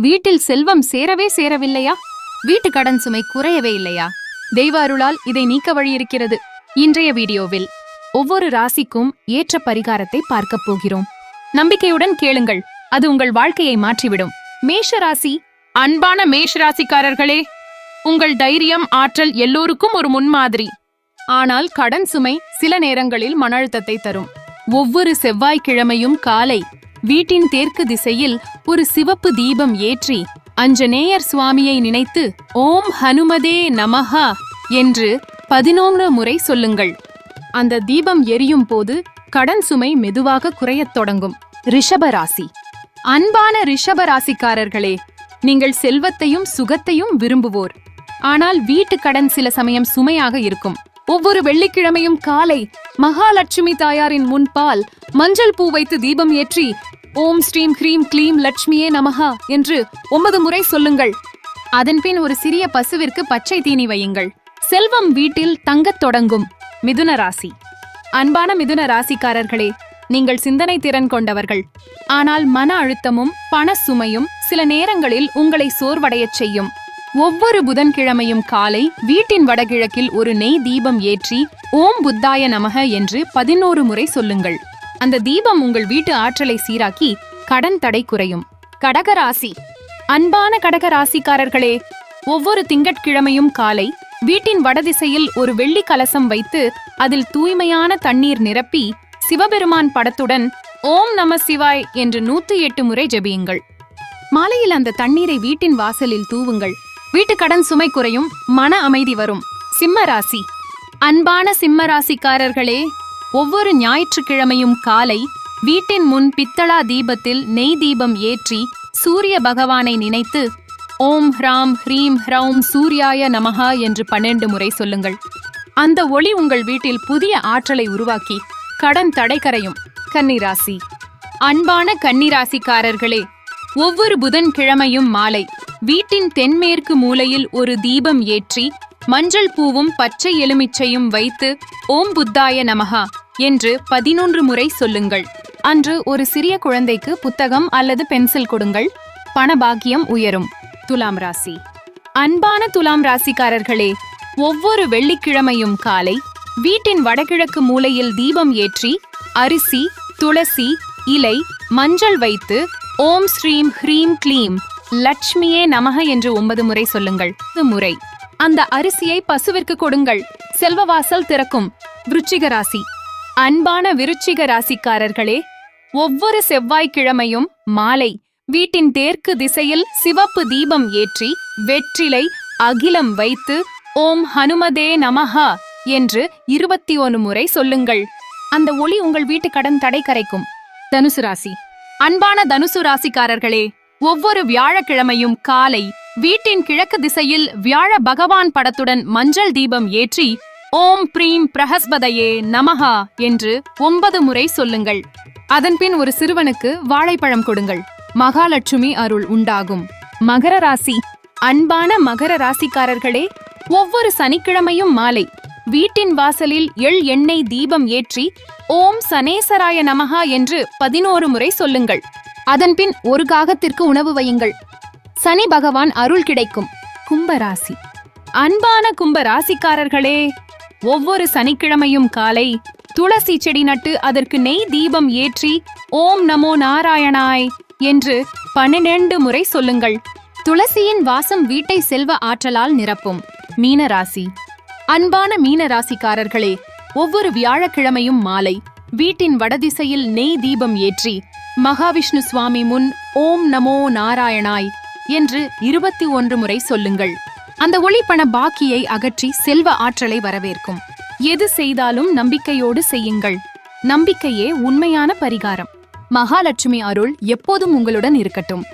வீட்டில் செல்வம் சேரவே சேரவில்லையா? வீட்டு கடன் சுமை குறையவே இல்லையா? தெய்வ அருளால் இதை நீக்க வழி இருக்கிறது. இன்றைய வீடியோவில் ஒவ்வொரு ராசிக்கும் ஏற்ற பரிகாரத்தை பார்க்கப் போகிறோம். நம்பிக்கையுடன் கேளுங்கள். அது உங்கள் வாழ்க்கையை மாற்றிவிடும். மேஷ ராசி அன்பான மேஷ ராசிக்காரர்களே உங்கள் தைரியம் ஆற்றல் எல்லோருக்கும் ஒரு முன்மாதிரி. ஆனால் கடன் சுமை சில நேரங்களில் மன அழுத்தத்தை தரும். ஒவ்வொரு செவ்வாய்க்கிழமையும் காலை வீட்டின் தெற்கு திசையில் ஒரு சிவப்பு தீபம் ஏற்றி அஞ்சனேயர் சுவாமியை நினைத்து ஓம் ஹனுமதே நமஹா என்று பதினோரு முறை சொல்லுங்கள். அந்த தீபம் எரியும் போது கடன் சுமை மெதுவாக குறையத் தொடங்கும். ரிஷபராசி. அன்பான ரிஷபராசிக்காரர்களே நீங்கள் செல்வத்தையும் சுகத்தையும் விரும்புவோர். ஆனால் வீட்டு கடன் சில சமயம் சுமையாக இருக்கும். ஒவ்வொரு வெள்ளிக்கிழமையும் காலை மகாலட்சுமி தாயாரின் முன்பால் மஞ்சள் பூ வைத்து தீபம் ஏற்றி ஓம் ஸ்ரீம் ஹ்ரீம் க்ளீம் லட்சுமியே நமஹா என்று ஒன்பது முறை சொல்லுங்கள். அதன்பின் ஒரு சிறிய பசுவிற்கு பச்சை தீனி வையுங்கள். செல்வம் வீட்டில் தங்கத் தொடங்கும் மிதுன ராசி. அன்பான மிதுன ராசிக்காரர்களே நீங்கள் சிந்தனை திறன் கொண்டவர்கள். ஆனால் மன அழுத்தமும் பண சுமையும் சில நேரங்களில் உங்களை சோர்வடையச் செய்யும். ஒவ்வொரு புதன்கிழமையும் காலை வீட்டின் வடகிழக்கில் ஒரு நெய் தீபம் ஏற்றி ஓம் புத்தாய நமக என்று பதினோரு முறை சொல்லுங்கள். அந்த தீபம் உங்கள் வீட்டு ஆற்றலை சீராக்கி கடன் தடை குறையும். கடகராசி அன்பான கடக ராசிக்காரர்களே ஒவ்வொரு திங்கட்கிழமையும் காலை வீட்டின் வடதிசையில் ஒரு வெள்ளி கலசம் வைத்து அதில் தூய்மையான தண்ணீர் நிரப்பி சிவபெருமான் படத்துடன் ஓம் நம சிவாய் என்று நூத்தி எட்டு முறை ஜெபியுங்கள். மாலையில் அந்த தண்ணீரை வீட்டின் வாசலில் தூவுங்கள். வீட்டு கடன் சுமை குறையும் மன அமைதி வரும். சிம்ம ராசி அன்பான சிம்ம ராசிக்காரர்களே ஒவ்வொரு ஞாயிற்றுக்கிழமையும் காலை வீட்டின் முன் பித்தளா தீபத்தில் நெய் தீபம் ஏற்றி சூரிய பகவானை நினைத்து ஓம் ஹ்ராம் ஹ்ரீம் ஹ்ரௌம் சூர்யாய நமஹா என்று பன்னெண்டு முறை சொல்லுங்கள். அந்த ஒளி உங்கள் வீட்டில் புதிய ஆற்றலை உருவாக்கி கடன் தடை கரையும். கன்னிராசி. அன்பான கன்னிராசிக்காரர்களே ஒவ்வொரு புதன்கிழமையும் மாலை. வீட்டின் தென்மேற்கு மூலையில் ஒரு தீபம் ஏற்றி மஞ்சள் பூவும் பச்சை எலுமிச்சையும் வைத்து ஓம் புத்தாய நமஹா என்று பதினொன்று முறை சொல்லுங்கள். அன்று ஒரு சிறிய குழந்தைக்கு புத்தகம் அல்லது பென்சில் கொடுங்கள். பணபாக்கியம் உயரும். துலாம் ராசி. அன்பான துலாம் ராசிக்காரர்களே ஒவ்வொரு வெள்ளிக்கிழமையும் காலை வீட்டின் வடகிழக்கு மூலையில் தீபம் ஏற்றி அரிசி துளசி இலை மஞ்சள் வைத்து ஓம் ஸ்ரீம் ஹ்ரீம் க்ளீம். லட்சுமியே நமக என்று ஒன்பது முறை சொல்லுங்கள். இது முறை. அந்த அரிசியை பசுவிற்கு கொடுங்கள். செல்வவாசல் திறக்கும். விருச்சிக ராசி. அன்பான விருச்சிக ராசிக்காரர்களே ஒவ்வொரு செவ்வாய்க்கிழமையும் மாலை வீட்டின் தேற்கு திசையில் சிவப்பு தீபம் ஏற்றி வெற்றிலை அகிலம் வைத்து ஓம் ஹனுமதே நமஹா என்று இருபத்தி ஒன்று முறை சொல்லுங்கள். அந்த ஒளி உங்கள் வீட்டு கடன் தடை கரைக்கும். தனுசு ராசி. அன்பான தனுசு ராசிக்காரர்களே ஒவ்வொரு வியாழக்கிழமையும் காலை வீட்டின் கிழக்கு திசையில் வியாழ பகவான் படத்துடன் மஞ்சள் தீபம் ஏற்றி ஓம் பிரீம் பிரஹஸ்பதையே நமஹா என்று ஒன்பது முறை சொல்லுங்கள். அதன்பின் ஒரு சிறுவனுக்கு வாழைப்பழம் கொடுங்கள். மகாலட்சுமி அருள் உண்டாகும். மகர ராசி. அன்பான மகர ராசிக்காரர்களே ஒவ்வொரு சனிக்கிழமையும் மாலை வீட்டின் வாசலில் எள் எண்ணெய் தீபம் ஏற்றி ஓம் சனேசராய நமஹா என்று பதினோரு முறை சொல்லுங்கள். அதன்பின் ஒரு காகத்திற்கு உணவு வையுங்கள். சனி பகவான் அருள் கிடைக்கும். கும்பராசி. அன்பான கும்ப ராசிக்காரர்களே ஒவ்வொரு சனிக்கிழமையும் காலை துளசி செடி நட்டு அதற்கு நெய் தீபம் ஏற்றி ஓம் நமோ நாராயணாய் என்று பன்னிரண்டு முறை சொல்லுங்கள். துளசியின் வாசம் வீட்டை செல்வ ஆற்றலால் நிரப்பும். மீனராசி. அன்பான மீன ராசிக்காரர்களே ஒவ்வொரு வியாழக்கிழமையும் மாலை வீட்டின் வடதிசையில் நெய் தீபம் ஏற்றி மகாவிஷ்ணு சுவாமி முன் ஓம் நமோ நாராயணாய் என்று இருபத்தி ஒன்று முறை சொல்லுங்கள். அந்த ஒளிப்பண பாக்கியை அகற்றி செல்வ ஆற்றலை வரவேற்கும். எது செய்தாலும் நம்பிக்கையோடு செய்யுங்கள். நம்பிக்கையே உண்மையான பரிகாரம். மகாலட்சுமி அருள் எப்போதும் உங்களுடன் இருக்கட்டும்.